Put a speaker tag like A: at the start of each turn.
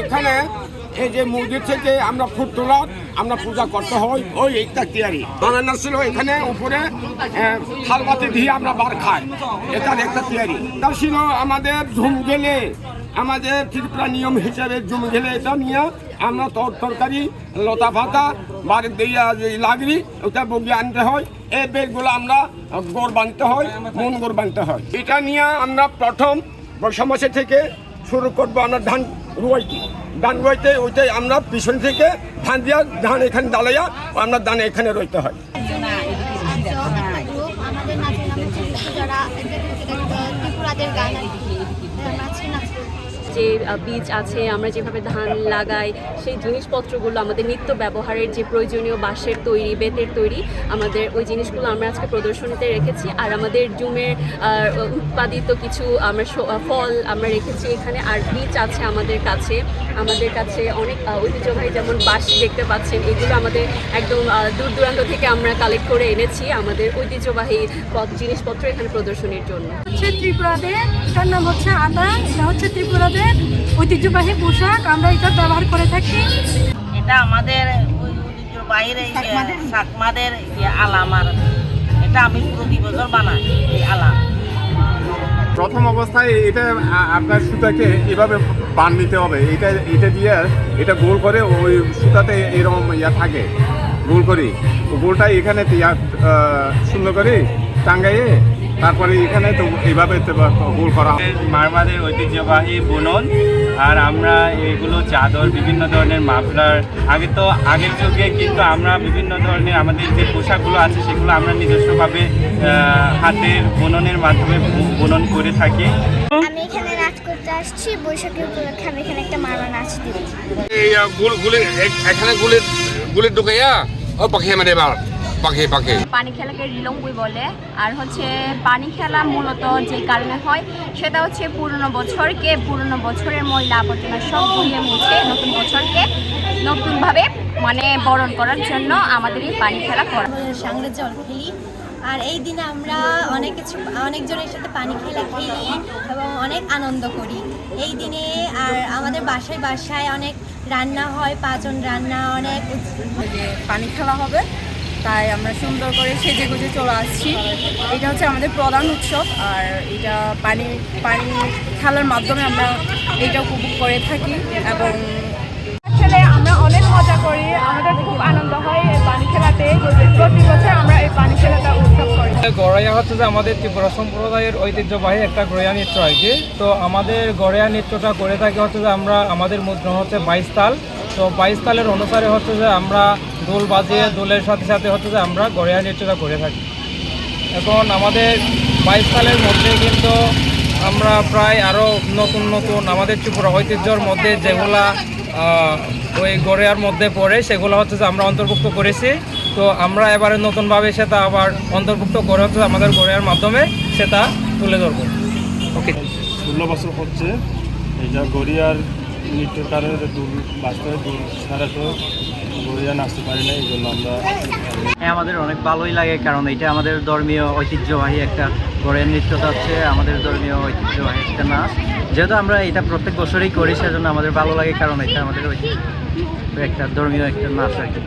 A: এখানে এই যে মসজিদ থেকে আমরা ফুট তোলা আমরা পূজা করতে হয়। ওই একটা তিয়ারি বানানো ছিল এখানে উপরে থালবাতি দিয়ে আমরা বার খাই। এটার একটা তিয়ারি তার ছিল আমাদের ঝুম গেলে আমাদের ত্রিপুরা নিয়ম হিসাবে ঝুম গেলে এটা নিয়ে আমরা তর তরকারি, লতা পাতা বাড়ি দিয়ে লাগরি ওটা বগিয়ে আনতে হয়। এই বেগগুলো আমরা গোড় বানতে হয়, মন গোড় বানতে হয়। এটা নিয়ে আমরা প্রথম বৈশাখ মাসে থেকে শুরু করব আমরা ধান রুয়াইতে ধান রুয়াইতে ওইটাই আমরা পিছন থেকে ধান দিয়া, ধান এখানে দালাইয়া আমরা ধান এখানে রইতে হয়।
B: আমাদের নাচের নাম ত্রিপুরাদের গান আর কি।
C: যে বীজ আছে, আমরা যেভাবে ধান লাগাই, সেই জিনিসপত্রগুলো আমাদের নিত্য ব্যবহারের যে প্রয়োজনীয় বাঁশের তৈরি, বেতের তৈরি, আমাদের ওই জিনিসগুলো আমরা আজকে প্রদর্শনীতে রেখেছি। আর আমাদের জুমের উৎপাদিত কিছু আমরা ফল আমরা রেখেছি এখানে। আর বীজ আছে আমাদের কাছে আমাদের কাছে অনেক ঐতিহ্যবাহী যেমন বাঁশ দেখতে পাচ্ছেন, এগুলো আমাদের একদম দূর দূরান্ত থেকে আমরা কালেক্ট করে এনেছি আমাদের ঐতিহ্যবাহী জিনিসপত্র এখানে প্রদর্শনীর জন্য।
D: হচ্ছে ত্রিপুরাদের এটার নাম হচ্ছে আদা, এটা হচ্ছে ত্রিপুরাদের ঐতিহ্যবাহী পোশাক আমরা এটা ব্যবহার করে থাকি।
E: এটা আমাদের ঐতিহ্যবাহীর সাকমাদের। যে এটা আমি প্রতি বছর বানাই এই আলাম।
F: প্রথম অবস্থায় এটা আপনার সুতাকে এভাবে বান নিতে হবে। এটা এটা দিয়ে এটা গোল করে ওই সুতাতে এরকম ইয়া থাকে গোল করি। গোলটা এখানে ইয়া সুন্দর করে টাঙ্গাইয়ে তারপরে এখানে তো এইভাবে তো গোল করা হয়।
G: মারমাদের ঐতিহ্যবাহী বুনন আর আমরা এগুলো চাদর বিভিন্ন ধরনের মাফলার আগে তো আগের যুগে কিন্তু আমরা বিভিন্ন ধরনের আমাদের যে পোশাকগুলো আছে সেগুলো আমরা নিজস্বভাবে হাতের বুননের মাধ্যমে বুনন করে থাকি।
B: আমি এখানে নাচ করতে আসছি বৈশাখী উপলক্ষে আমি এখানে একটা মারমা নাচ
H: এখানে গুলির গুলির ঢুকাইয়া ও পাখি মানে এবার। পাখি পাখি।
C: পানি খেলাকে রিলঙ্গুই বলে। আর হচ্ছে পানি খেলা মূলত যে কারণে হয় সেটা হচ্ছে পুরনো বছরকে পুরনো বছরের ময়লা আবর্জনা সব ধুয়ে মুছে নতুন বছরকে নতুনভাবে মানে বরণ করার জন্য আমাদের এই পানি খেলা করা।
I: সাংরে জল খেলি আর এই দিনে আমরা অনেক কিছু অনেকজনের সাথে পানি খেলা খেলি এবং অনেক আনন্দ করি। এই দিনে আর আমাদের বাসায় বাসায় অনেক রান্না হয় পাঁচজন রান্না অনেক
D: যে পানি খেলা হবে। তাই আমরা সুন্দর করে সেজে গুজে চলে আসছি। এটা হচ্ছে আমাদের প্রধান উৎসব আর এটা পানি পানি খেলার মাধ্যমে আমরা এটা উপভোগ করে থাকি এবং আসলে আমরা অনেক মজা করি আমাদের খুব আনন্দ হয় এই পানি খেলাতে। প্রতি বছর আমরা এই পানি খেলাটা উৎসব করি।
J: গড়াইয়া হচ্ছে যে আমাদের ত্রিপুরা সম্প্রদায়ের ঐতিহ্যবাহী একটা গড়িয়া নৃত্য আর কি। তো আমাদের গড়িয়া নৃত্যটা করে থাকি হচ্ছে যে আমরা আমাদের মুদ্রা হচ্ছে বাইশ তাল। তো বাইশ তালের অনুসারে হচ্ছে যে আমরা দোল বাজিয়ে দোলের সাথে সাথে হচ্ছে যে আমরা গড়িয়া নৃত্যটা করে থাকি। এখন আমাদের বাইশ তালের মধ্যে কিন্তু আমরা প্রায় আরও নতুন নতুন আমাদের ত্রিপুরা ঐতিহ্যর মধ্যে যেগুলা ওই গড়িয়ার মধ্যে পড়ে সেগুলো হচ্ছে যে আমরা অন্তর্ভুক্ত করেছি। তো আমরা এবারে নতুনভাবে সেটা আবার অন্তর্ভুক্ত করে হচ্ছে আমাদের গড়িয়ার মাধ্যমে সেটা তুলে ধরবো। ওকে
K: ষোলো বছর হচ্ছে, এই যা গড়িয়ার নৃত্যকারের দূর বাস্তবে দূর ছাড়া তো গড়িয়া আসতে পারি না এই জন্য আমরা
G: হ্যাঁ আমাদের অনেক ভালোই লাগে, কারণ এটা আমাদের ধর্মীয় ঐতিহ্যবাহী একটা গড়ের নৃত্যটা হচ্ছে আমাদের ধর্মীয় ঐতিহ্যবাহী একটা নাচ। যেহেতু আমরা এটা প্রত্যেক বছরই করি, সেজন্য আমাদের ভালো লাগে, কারণ এটা আমাদের ঐতিহ্য একটা ধর্মীয় একটা নাচ আর কি।